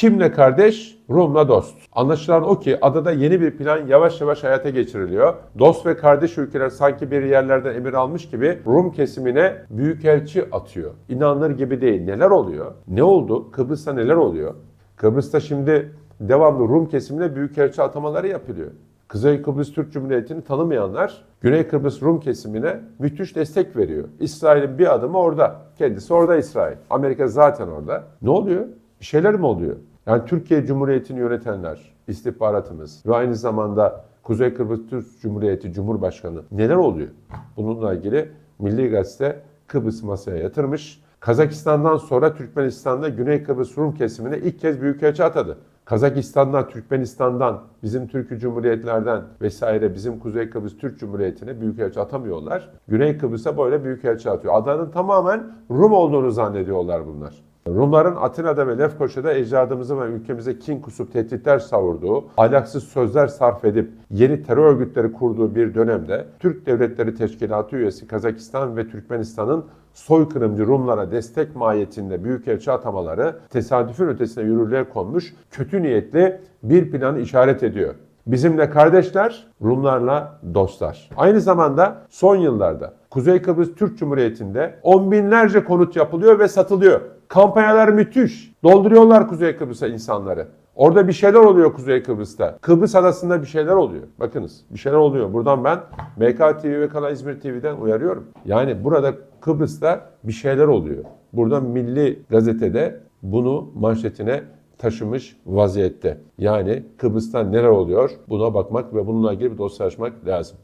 Kimle kardeş? Rum'la dost. Anlaşılan o ki adada yeni bir plan yavaş yavaş hayata geçiriliyor. Dost ve kardeş ülkeler sanki bir yerlerden emir almış gibi Rum kesimine büyükelçi atıyor. İnanılır gibi değil. Neler oluyor? Ne oldu? Kıbrıs'ta neler oluyor? Kıbrıs'ta şimdi devamlı Rum kesimine büyükelçi atamaları yapılıyor. Kuzey Kıbrıs Türk Cumhuriyeti'ni tanımayanlar Güney Kıbrıs Rum kesimine müthiş destek veriyor. İsrail'in bir adımı orada. Kendisi orada İsrail. Amerika zaten orada. Ne oluyor? Bir şeyler mi oluyor? Yani Türkiye Cumhuriyeti'ni yönetenler, istihbaratımız ve aynı zamanda Kuzey Kıbrıs Türk Cumhuriyeti Cumhurbaşkanı neler oluyor? Bununla ilgili Milli Gazete Kıbrıs masaya yatırmış. Kazakistan'dan sonra Türkmenistan'da Güney Kıbrıs Rum kesimine ilk kez büyükelçi atadı. Kazakistan'dan, Türkmenistan'dan, bizim Türkü Cumhuriyetlerden vesaire bizim Kuzey Kıbrıs Türk Cumhuriyeti'ne büyükelçi atamıyorlar. Güney Kıbrıs'a böyle büyükelçi atıyor. Adanın tamamen Rum olduğunu zannediyorlar bunlar. Rumların Atina'da ve Lefkoşa'da ecdadımızı ve ülkemize kin kusup tehditler savurduğu, ahlaksız sözler sarf edip yeni terör örgütleri kurduğu bir dönemde Türk Devletleri Teşkilatı üyesi Kazakistan ve Türkmenistan'ın soykırımcı Rumlara destek mahiyetinde büyükelçi atamaları tesadüfün ötesine yürürlüğe konmuş kötü niyetli bir planı işaret ediyor. Bizimle kardeşler, Rumlarla dostlar. Aynı zamanda son yıllarda Kuzey Kıbrıs Türk Cumhuriyeti'nde on binlerce konut yapılıyor ve satılıyor. Kampanyalar müthiş. Dolduruyorlar Kuzey Kıbrıs'a insanları. Orada bir şeyler oluyor Kuzey Kıbrıs'ta. Kıbrıs adasında bir şeyler oluyor. Bakınız bir şeyler oluyor. Buradan ben MK TV ve Kanal İzmir TV'den uyarıyorum. Yani burada Kıbrıs'ta bir şeyler oluyor. Burada Milli Gazete'de bunu manşetine taşımış vaziyette. Yani Kıbrıs'ta neler oluyor buna bakmak ve bununla ilgili bir dosya açmak lazım.